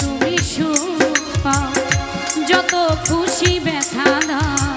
তুমি সুখ পাও যত খুশি ব্যথা দাও।